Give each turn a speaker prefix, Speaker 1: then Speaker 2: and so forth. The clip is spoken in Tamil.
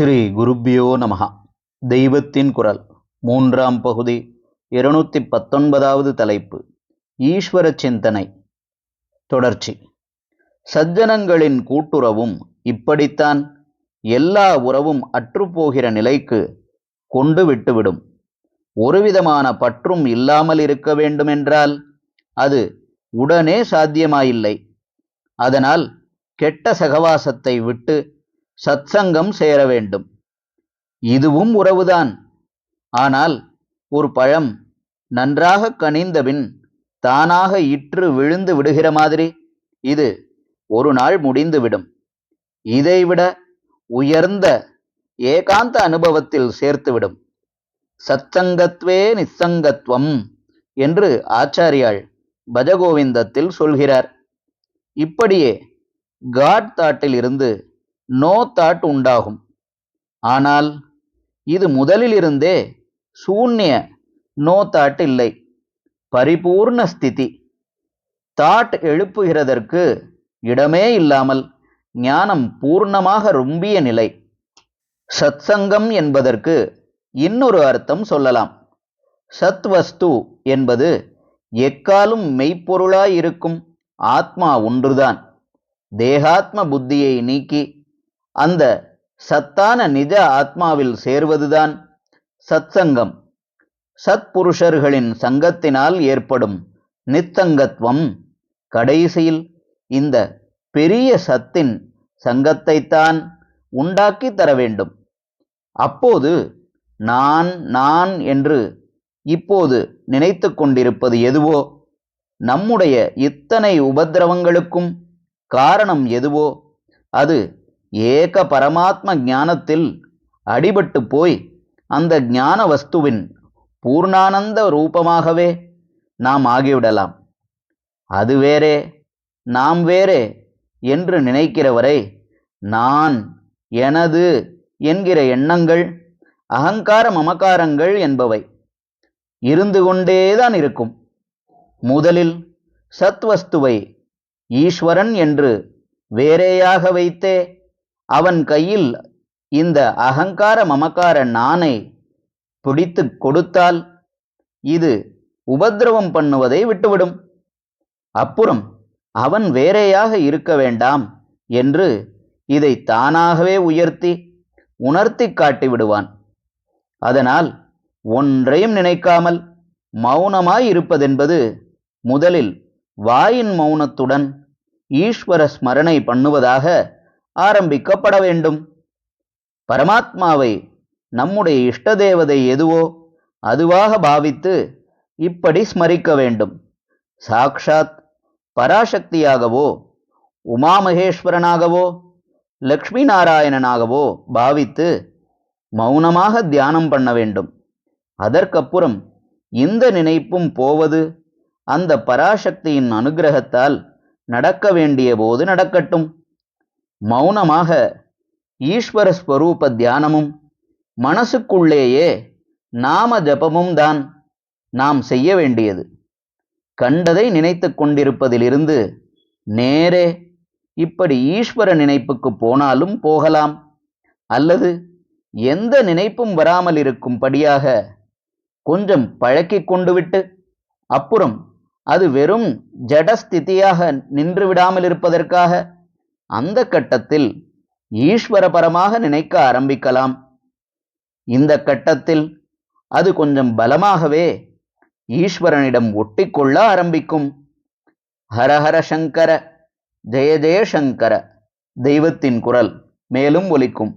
Speaker 1: ஸ்ரீ குருப்பியோ நமகா தெய்வத்தின் குரல் மூன்றாம் பகுதி இருநூத்தி பத்தொன்பதாவது தலைப்பு ஈஸ்வர சிந்தனை தொடர்ச்சி. சஜ்ஜனங்களின் கூட்டுறவும் இப்படித்தான் எல்லா உறவும் அற்றுப்போகிற நிலைக்கு கொண்டு விட்டுவிடும். ஒருவிதமான பற்றும் இல்லாமல் இருக்க வேண்டுமென்றால் அது உடனே சாத்தியமாயில்லை. அதனால் கெட்ட சகவாசத்தை விட்டு சத்சங்கம் சேர வேண்டும். இதுவும் உறவுதான். ஆனால் ஒரு பழம் நன்றாக கனிந்தபின் தானாக இற்று விழுந்து விடுகிற மாதிரி. இது ஒரு நாள் முடிந்துவிடும். இதைவிட உயர்ந்த ஏகாந்த அனுபவத்தில் சேர்த்துவிடும். சத்சங்கத்வே நிசங்கத்வம் என்று ஆச்சாரியாள் பஜகோவிந்தத்தில் சொல்கிறார். இப்படியே காட் தாட்டில் இருந்து நோ தாட் உண்டாகும். ஆனால் இது முதலிலிருந்தே சூன்ய நோ தாட் இல்லை. பரிபூர்ண ஸ்திதி. தாட் எழுப்புகிறதற்கு இடமே இல்லாமல் ஞானம் பூர்ணமாக ரொம்பிய நிலை. சத்சங்கம் என்பதற்கு இன்னொரு அர்த்தம் சொல்லலாம். சத்வஸ்து என்பது எக்காலும் மெய்ப்பொருளாயிருக்கும் ஆத்மா ஒன்றுதான். தேகாத்ம புத்தியை நீக்கி அந்த சத்தான நிஜ ஆத்மாவில் சேர்வதுதான் சத்சங்கம். சத்புருஷர்களின் சங்கத்தினால் ஏற்படும் நித்தங்கத்துவம் கடைசியில் இந்த பெரிய சத்தின் சங்கத்தைத்தான் உண்டாக்கி தர வேண்டும். அப்போது நான் நான் என்று இப்போது நினைத்து கொண்டிருப்பது எதுவோ நம்முடைய இத்தனை உபத்திரவங்களுக்கும் காரணம் எதுவோ அது ஏக பரமாத்ம ஞானத்தில் அடிபட்டு போய் அந்த ஞான வஸ்துவின் பூர்ணானந்த ரூபமாகவே நாம் ஆகிவிடலாம். அது வேறே நாம் வேறே என்று நினைக்கிறவரை நான் எனது என்கிற எண்ணங்கள் அகங்கார மமக்காரங்கள் என்பவை இருந்து கொண்டேதான் இருக்கும். முதலில் சத்வஸ்துவை ஈஸ்வரன் என்று வேறேயாக வைத்தே அவன் கையில் இந்த அகங்கார மமக்கார நானை பிடித்து கொடுத்தால் இது உபதிரவம் பண்ணுவதை விட்டுவிடும். அப்புறம் அவன் வேறேயாக இருக்க வேண்டாம் என்று இதை தானாகவே உயர்த்தி உணர்த்தி காட்டி விடுவான் அதனால் ஒன்றையும் நினைக்காமல் மௌனமாய் இருப்பதென்பது முதலில் வாயின் மௌனத்துடன் ஈஸ்வர ஸ்மரணை பண்ணுவதாக ஆரம்பிக்கப்பட வேண்டும். பரமாத்மாவை நம்முடைய இஷ்ட தேவதை எதுவோ அதுவாக பாவித்து இப்படி ஸ்மரிக்க வேண்டும். சாக்ஷாத் பராசக்தியாகவோ உமாமகேஸ்வரனாகவோ லக்ஷ்மி நாராயணனாகவோ பாவித்து மௌனமாக தியானம் பண்ண வேண்டும். அதற்கப்புறம் இந்த நினைப்பும் போவது அந்த பராசக்தியின் அனுகிரகத்தால் நடக்க வேண்டிய போது நடக்கட்டும். மௌனமாக ஈஸ்வர ஸ்வரூப தியானமும் மனசுக்குள்ளேயே நாம ஜபமும் தான் நாம் செய்ய வேண்டியது. கண்டதை நினைத்து கொண்டிருப்பதிலிருந்து நேரே இப்படி ஈஸ்வர நினைப்புக்கு போனாலும் போகலாம். அல்லது எந்த நினைப்பும் வராமல் இருக்கும்படியாக கொஞ்சம் பழக்கிக் கொண்டு விட்டு அப்புறம் அது வெறும் ஜடஸ்திதியாக நின்று விடாமல் இருப்பதற்காக அந்த கட்டத்தில் ஈஸ்வரபரமாக நினைக்க ஆரம்பிக்கலாம். இந்த கட்டத்தில் அது கொஞ்சம் பலமாகவே ஈஸ்வரனிடம் ஒட்டிக்கொள்ள ஆரம்பிக்கும். ஹரஹர சங்கர ஜெய ஜெய சங்கர தெய்வத்தின் குரல் மேலும் ஒலிக்கும்.